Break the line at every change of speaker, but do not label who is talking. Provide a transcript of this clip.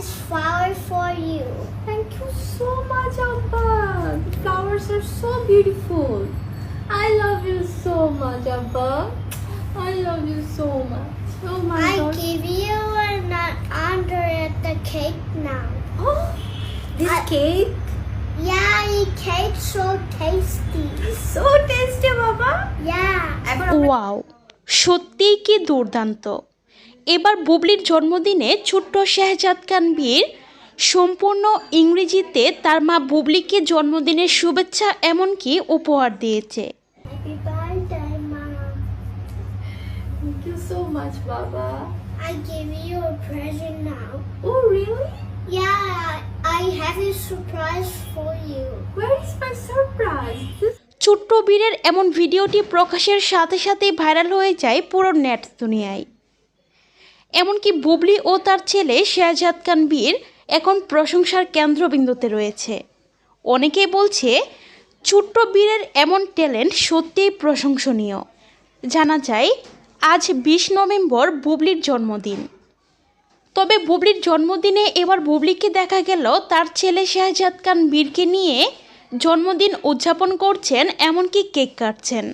this flower for you.
Thank you so much, Abba. The flowers are so beautiful. I love you so much, Abba. I love you so much. Oh my
I
god.
give you an under at the cake now.
Oh, this
I-
cake
Yeah, the cake's so tasty.
so tasty, Baba.
Yeah.
Wow সত্যিই কি দুর্দান্ত এবার বুবলির জন্মদিনে ছোট্ট শেহজাদ কানবীর সম্পূর্ণ ইংরেজিতে তার মা বুবলিকে জন্মদিনের শুভেচ্ছা এমনকি উপহার দিয়েছে। ছোট্ট বীরের এমন ভিডিওটি প্রকাশের সাথে সাথে ভাইরাল হয়ে যায় পুরো নেট দুনিয়ায়। এমনকি বুবলি ও তার ছেলে শেহজাদ খান বীর এখন প্রশংসার কেন্দ্রবিন্দুতে রয়েছে। অনেকেই বলছে, ছোট্ট বীরের এমন ট্যালেন্ট সত্যিই প্রশংসনীয়। জানা যায়, আজ বিশ নভেম্বর বুবলির জন্মদিন। তবে বুবলির জন্মদিনে এবার বুবলিকে দেখা গেল তার ছেলে শাহজাদ খান বীরকে নিয়ে জন্মদিন উদযাপন করছেন, এমনকি কেক কাটছেন।